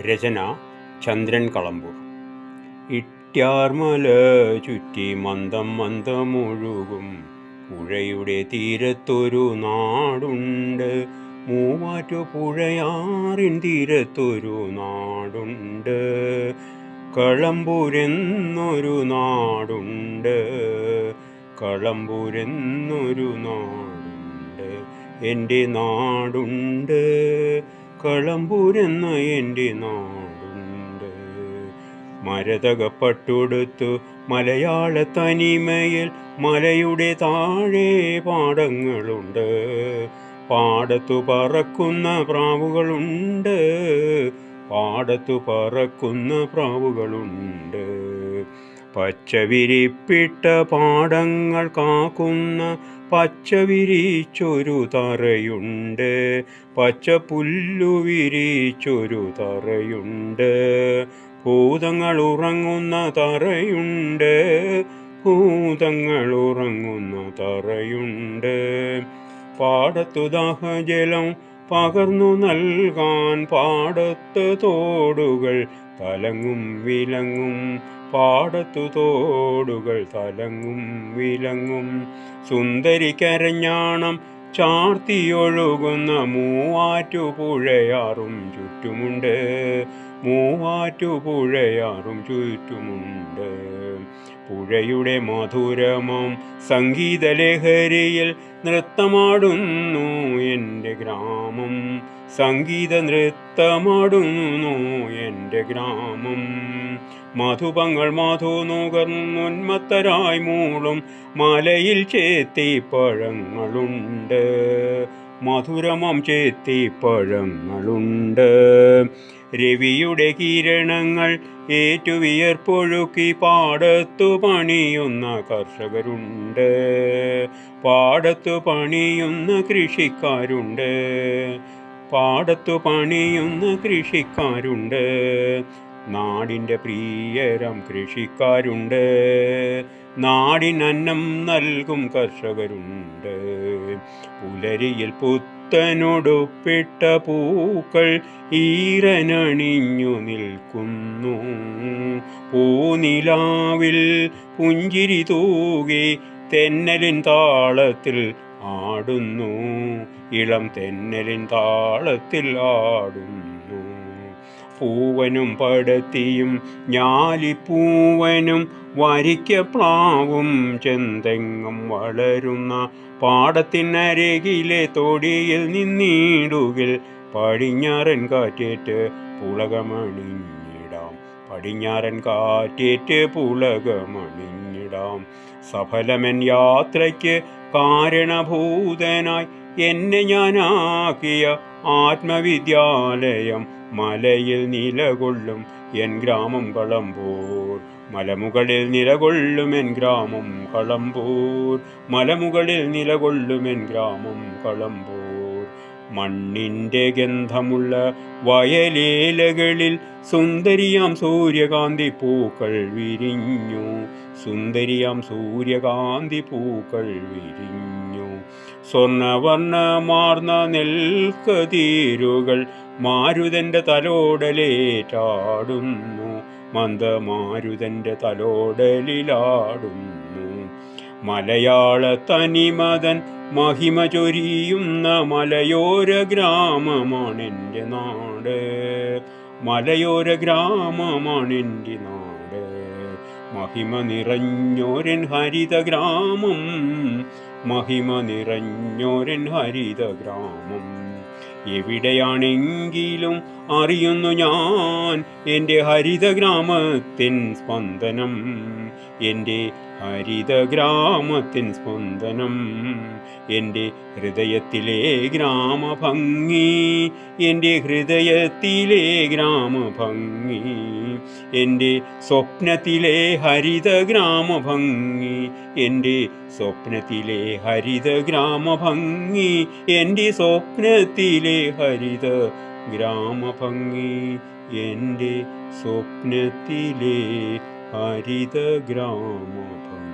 രചന ചന്ദ്രൻ കളമ്പൂർ. ഇട്ട്യാർമല ചുറ്റി മന്ദം മന്ദമൊഴുകും. പുഴയുടെ തീരത്തൊരു നാടുണ്ട്. മൂവാറ്റു പുഴയാറിൻ തീരത്തൊരു നാടുണ്ട്. കളമ്പൂരെന്നൊരു നാടുണ്ട്. കളമ്പൂരെന്നൊരു നാടുണ്ട്. എന്റെ നാടുണ്ട്. കളമ്പൂരെന്ന എന്റെ നാടുണ്ട്. മരതകപ്പട്ടുടുത്തു മലയാള തനിമയിൽ മലയുടെ താഴെ പാടങ്ങളുണ്ട്. പാടത്തു പറക്കുന്ന പ്രാവുകളുണ്ട്. പാടത്തു പറക്കുന്ന പ്രാവുകളുണ്ട്. പച്ച വിരിപ്പിട്ട പാടങ്ങൾ കാക്കുന്ന പച്ച വിരിച്ചൊരു തറയുണ്ട്. പച്ച പുല്ലു വിരിച്ചൊരു തറയുണ്ട്. ഭൂതങ്ങൾ ഉറങ്ങുന്ന തറയുണ്ട്. ഭൂതങ്ങൾ ഉറങ്ങുന്ന തറയുണ്ട്. പാടത്തു ദാഹജലം പകർന്നു നൽകാൻ പാടത്ത് തോടുകൾ തലങ്ങും വിലങ്ങും പാടത്തു തോടുകൾ തലങ്ങും വിലങ്ങും. സുന്ദരി കരഞ്ഞാണം ചാർത്തിയൊഴുകുന്ന മൂവാറ്റുപുഴയാറും ചുറ്റുമുണ്ട്. മൂവാറ്റുപുഴയാറും ചുറ്റുമുണ്ട്. പുഴയുടെ മധുരമം സംഗീതലഹരിയിൽ നൃത്തമാടുന്നു. എന്റെ ഗ്രാമം സംഗീത നൃത്തമാടുന്നു എന്റെ ഗ്രാമം. മധുപങ്ങൾ മധു നുകർന്നുന്മത്തരായി മൂളും മലയിൽ ചേത്തിപ്പഴങ്ങളുണ്ട് മധുരമം ചേത്തിപ്പഴങ്ങളുണ്ട് രവിയുടെ കിരണങ്ങൾ ഏറ്റുവിയർപ്പൊഴുക്കി പാടത്തു പണിയുന്ന കർഷകരുണ്ട്. പാടത്തു പണിയുന്ന കൃഷിക്കാരുണ്ട്. പാടത്തു പണിയുന്ന കൃഷിക്കാരുണ്ട്. നാടിന്റെ പ്രിയരം കൃഷിക്കാരുണ്ട്. നാടിനന്നം നൽകും കർഷകരുണ്ട്. പുലരിയിൽ പുത്തനൊടുപ്പിട്ട പൂക്കൾ ഈരനണിഞ്ഞു നിൽക്കുന്നു. പൂനിലാവിൽ പുഞ്ചിരി തൂകി തെന്നലിൻ താളത്തിൽ ആടുന്നു. ഇളം തെന്നലിൻ താളത്തിൽ ആടുന്നു. പൂവനും പടത്തിയും ഞാലിപ്പൂവനും വരിക്കപ്ലാവും ചെന്തെങ്ങും വളരുന്ന പാടത്തിനരകിലെ തൊടിയിൽ നിന്നിടുകിൽ പടിഞ്ഞാറൻ കാറ്റേറ്റ് പുളകമണിഞ്ഞിടാം. പടിഞ്ഞാറൻ കാറ്റേറ്റ് പുളകമണിഞ്ഞിടാം. സഫലമൻ യാത്രയ്ക്ക് കാരണഭൂതനായി എന്നെ ഞാനാക്കിയ ആത്മവിദ്യാലയം മലയിൽ നിലകൊള്ളും എൻ ഗ്രാമം കളമ്പൂർ മലമുകളിൽ നിലകൊള്ളും എൻ ഗ്രാമം കളമ്പൂർ മലമുകളിൽ നിലകൊള്ളും എൻ ഗ്രാമം കളമ്പൂർ മണ്ണിന്റെ ഗന്ധമുള്ള വയലേലകളിൽ സുന്ദരിയാം സൂര്യകാന്തി പൂക്കൾ വിരിഞ്ഞു. സുന്ദരിയാം സൂര്യകാന്തി പൂക്കൾ വിരിഞ്ഞു. സ്വർണവർണമാർന്ന നെൽക്കതീരുകൾ മാരുതന്റെ തലോടലേറ്റാടുന്നു. മന്ദമാരുതന്റെ തലോടലിലാടുന്നു. മലയാള തനിമതൻ മഹിമ ചൊരിയുന്ന മലയോര ഗ്രാമമാണെന്റെ നാട്. മലയോര ഗ്രാമമാണെന്റെ നാട് മഹിമ നിറഞ്ഞോരൻ ഹരിത ഗ്രാമം മഹിമ നിറഞ്ഞോരൻ ഹരിത ഗ്രാമം എവിടെയാണെങ്കിലും അറിയുന്നു ഞാൻ എന്റെ ഹരിത ഗ്രാമത്തിൻ സ്പന്ദനം. എന്റെ ഹരിത ഗ്രാമത്തിൻ സ്പന്ദനം. എന്റെ ഹൃദയത്തിലെ ഗ്രാമഭംഗി എന്റെ ഹൃദയത്തിലെ ഗ്രാമഭംഗി എന്റെ സ്വപ്നത്തിലെ ഹരിത ഗ്രാമഭംഗി എന്റെ സ്വപ്നത്തിലെ ഹരിത ഗ്രാമഭംഗി എന്റെ സ്വപ്നത്തിലെ ഹരിത ഗ്രാമഭംഗി എന്റെ സ്വപ്നത്തിലെ ഹരിത ഗ്രാമഭംഗി